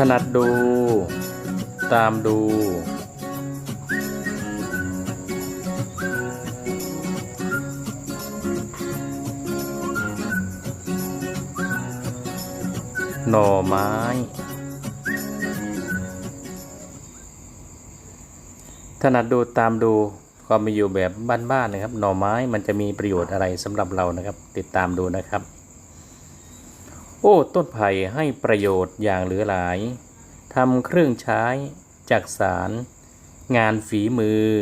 ถนัดดู ตามดู หน่อไม้ ถนัดดูตามดูความมีอยู่แบบบ้านๆนะครับ หน่อไม้มันจะมีประโยชน์อะไรสำหรับเรานะครับ ติดตามดูนะครับ อ้ต้นไผ่ให้ประโยชน์อย่างเหลือหลายทำเครื่องใช้จักสาร งานฝีมือ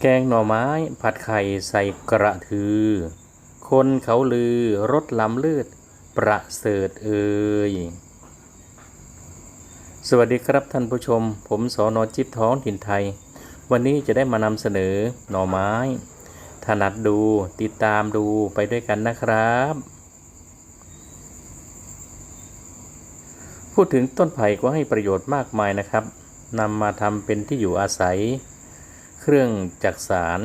แกงหน่อไม้ผัดไข่ใส่กระทือ คนเขาลือรสล้ำลือดประเสริฐเอ่ยสวัสดีครับท่านผู้ชม ผมสอนอจิบท้องถิ่นไทย วันนี้จะได้มานำเสนอหน่อไม้ถนัดดูติดตามดูไปด้วยกันนะครับ พูดถึงต้นไผ่ก็ให้ประโยชน์มากมายนะครับนำมาทำเป็นที่อยู่อาศัย เครื่องจักสาร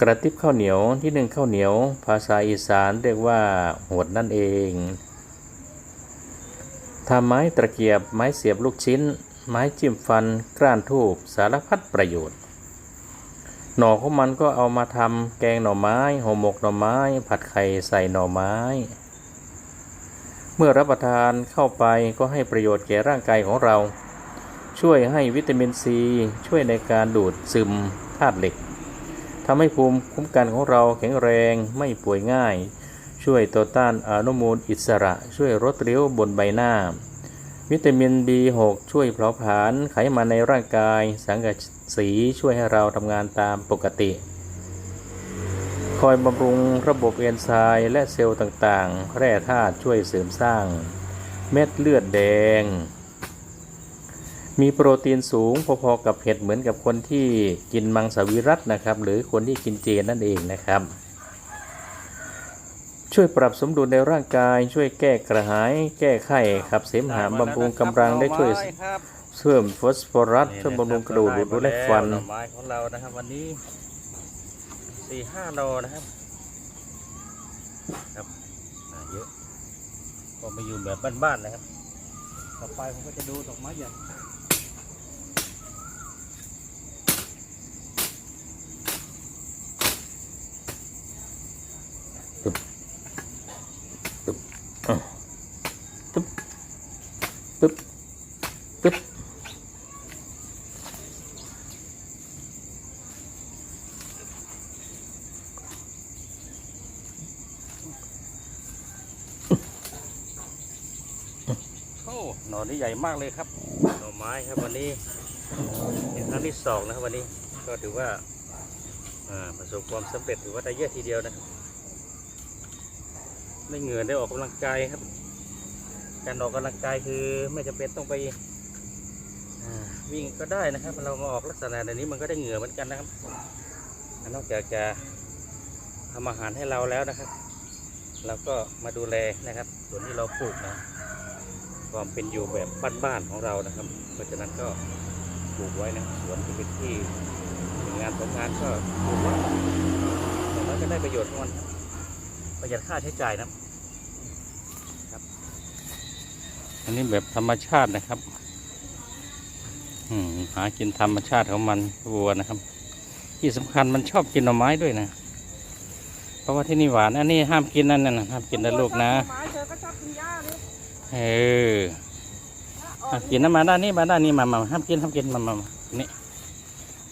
กระติบข้าวเหนียวที่หนึ่งข้าวเหนียว ภาษาอีสานเรียกว่าหวดนั่นเองทำไม้ตะเกียบไม้เสียบลูกชิ้น ไม้จิ้มฟันกร้านทูบสารพัดประโยชน์ หน่อของมันก็เอามาทำแกงหน่อไม้ห่อหมกหน่อไม้ ผัดไข่ใส่หน่อไม้ เมื่อรับประทานเข้าไปก็ให้ประโยชน์แก่ร่างกายของเรา ช่วยให้วิตามินซี ช่วยในการดูดซึมธาตุเหล็กทำให้ภูมิคุ้มกันของเราแข็งแรงไม่ป่วยง่าย ช่วยต่อต้านอนุมูลอิสระ ช่วยลดริ้วบนใบหน้า วิตามิน B6 ช่วยเผาผลาญไขมันในร่างกาย สังกะสีช่วยให้เราทำงานตามปกติ คอยบำรุงระบบเอนไซม์และเซลล์ต่างๆ แร่ธาตุช่วยเสริมสร้าง เม็ดเลือดแดง มีโปรตีนสูงพอๆกับเห็ดเหมือนกับคนที่กินมังสวิรัตนะครับ หรือคนที่กินเจนั่นเองนะครับ ช่วยปรับสมดุลในร่างกาย ช่วยแก้กระหาย แก้ไข้ขับเสมหะบำรุงกำลังได้ช่วยเพิ่มฟอสฟอรัสช่วยบำรุงกระดูกดูดและฟันไม้ของเรานะครับวันนี้ สี่ห้าโลนะครับครับเยอะก็มาอยู่แบบบ้านๆนะครับ ต่อไปผมก็จะดูดอกไม้ใหญ่ หน่อนี้ใหญ่มากเลยครับ หน่อไม้ครับวันนี้เป็นครั้งที่สองนะครับวันนี้ก็ถือว่าประสบความสำเร็จถือว่าได้เยอะทีเดียวนะครับได้เหงื่อได้ออกกำลังกายครับ การออกกำลังกายคือไม่จำเป็นต้องไปวิ่งก็ได้นะครับ เรามาออกลักษณะแบบนี้มันก็ได้เหงื่อเหมือนกันนะครับ นอกจากจะทำอาหารให้เราแล้วนะครับ เราก็มาดูแลนะครับ ส่วนที่เราปลูกนะ ความเป็นอยู่แบบบ้านๆของเรานะครับ เพราะฉะนั้นก็ปลูกไว้นะสวนที่เป็นที่หนึ่งงานสองงานก็ปลูกไว้อย่างน้อยก็ได้ประโยชน์ของมันครับประหยัดค่าใช้จ่ายนะครับ อันนี้แบบธรรมชาตินะครับอืมหากินธรรมชาติของมันวัวนะครับ ที่สำคัญมันชอบกินหน่อไม้ด้วยนะ เพราะว่าที่นี่หวานอันนี้ห้ามกินนั่นน่ะห้ามกินนะลูกนะไม้ เธอก็ชอบกินหญ้าเลยเอออะกินนะมาด้านนี้มาด้านนี้มามาห้ามกินห้ามกินมามามานี่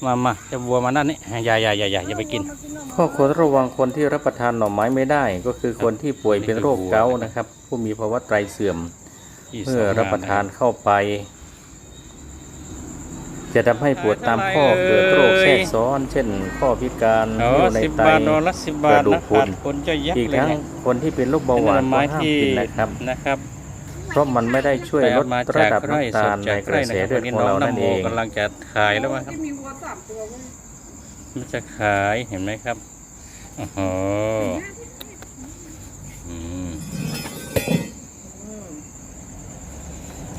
มามาจะวัวมาด้านนี้อย่าอย่าอย่าอย่าอย่าไปกิน ข้อควรระวังคนที่รับประทานหน่อไม้ไม่ได้ ก็คือคนที่ป่วยเป็นโรคเกาต์นะครับ ผู้มีภาวะไตเสื่อม เมื่อรับประทานเข้าไป จะทำให้ปวดตามข้อเกิดโรคแทรกซ้อน เช่น ข้อพิการโอ้เยื่อในสิบไตบาทโดนละสิบบาทกระดูนะกพรุขานดคนจะยักอีกเลยทั้งเนี่ยคนที่เป็นโรคเบาหวานเป็นก็ไม้ห้ามที่กินนะครับนะครับ เพราะมันไม่ได้ช่วยไปลเอาดมาระจากดับไร่น้ำสตาดลจาในกกไร่ระแสนะครับเลือวัดนนี้ของน้องเรานนั่นโมเองกำลังจะขายแล้วมั้งครับที่มีวัวสามตัวมั้งมันจะขายเห็นไหมครับโอ้โหอืม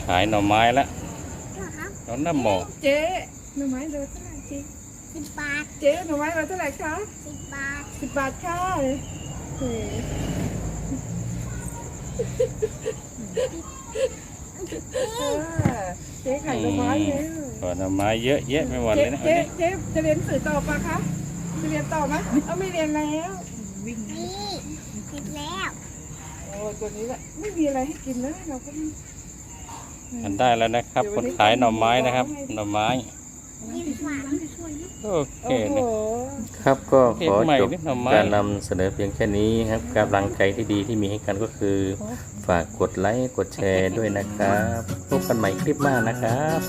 ขายหน่อไม้แล้วน้องน้ำหมอกเจ๊หน่อไม้โลเท่าไหร่เจ๊สิบบาทเจ๊หน่อไม้โลเท่าไหร่คะสิบบาทสิบบาทค่ะ เฮ้เออเจ๊ไข่หน่อไม้เนี่ยผลไม้เยอะแยะไม่หมดเจ๊เลยนะเจ๊เจ๊จะเรียนหนังสือต่อปะคะจะเรียนต่อไหมเอาไม่เรียนแล้ว นี่เสร็จแล้วโอ้ตัวนี้แหละไม่มีอะไรให้กินนะเราก็มันได้แล้วนะครับคนขายหน่อไม้นะครับ หน่อไม้ยิ้มหวานโอเคโอ้โห นะ ครับก็ขอเพลงใหม่จบนิดหน่อยไหม การนำเสนอเพียงแค่นี้ครับกำลังใจที่ดีที่มีให้กันก็คือ ฝากกดไลค์ กดแชร์ด้วยนะครับ พบกันใหม่คลิปหน้านะครับ